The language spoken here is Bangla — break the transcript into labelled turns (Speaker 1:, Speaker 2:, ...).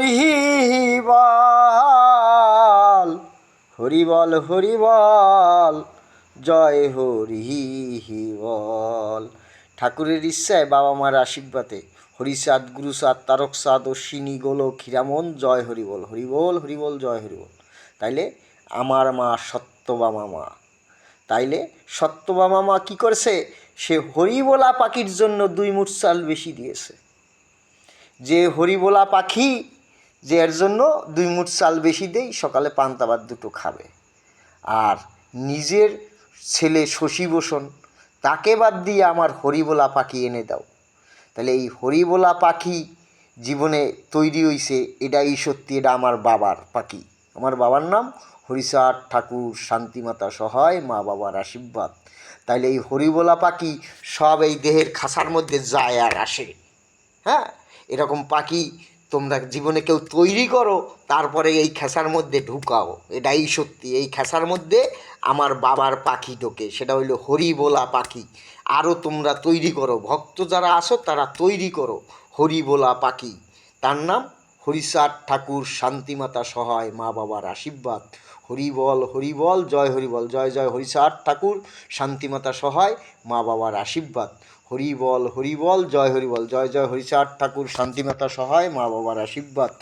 Speaker 1: হরিবল হরিবল হরিবল, জয় হরিবল ঠাকুরের ইচ্ছায় বাবা মার আশীর্বাদে হরিসাদ, গুরুসাদ, তারকসাদ, অশ্বিনী, গোলক, হীরামন, জয় হরিবল। হরিবল হরিবল, জয় হরিবল। তাইলে আমার মা সত্যবামা মা তাইলে সত্যবামা মা কী করেছে? সে হরিবোলা পাখির জন্য দুই মুঠ চাল বেশি দিয়েছে। যে হরিবোলা পাখি যে এর জন্য দুই মুঠ চাল বেশি দেই, সকালে পান্তাবাদ দুটো খাবে। আর নিজের ছেলে শশী বসন, তাকে বাদ দিয়ে আমার হরিবোলা পাখি এনে দাও। তাহলে এই হরিবোলা পাখি জীবনে তৈরি হইছে, এটাই সত্যি, এটা আমার বাবার পাখি। আমার বাবার নাম হরিচাঁদ ঠাকুর শান্তিমাতা সহায়, মা বাবার আশীর্বাদ। তাইলে এই হরিবোলা পাখি সব এই দেহের খাসার মধ্যে যায় আর আসে। হ্যাঁ? এরকম পাখি তোমরা জীবনে কেউ তৈরি করো, তারপরে এই খেসার মধ্যে ঢুকাও। এটাই সত্যি। এই খেসার মধ্যে আমার বাবার পাখি ঢোকে, সেটা হইল হরিবোলা পাখি। আরও তোমরা তৈরি করো। ভক্ত যারা আসো, তারা তৈরি করো হরিবোলা পাখি। তার নাম হরিচাঁদ ঠাকুর শান্তিমাতা সহায়, মা বাবার আশীর্বাদ। হরিবল হরিবল, জয় হরিবল, জয় জয় হরিচাঁদ ঠাকুর শান্তিমাতা সহায়, মা বাবার আশীর্বাদ। হরিবল হরিবল জয় হরি বল জয় জয় হরিচাঁদ ঠাকুর শান্তিমাতা সহায় মা বাবার আশীর্বাদ।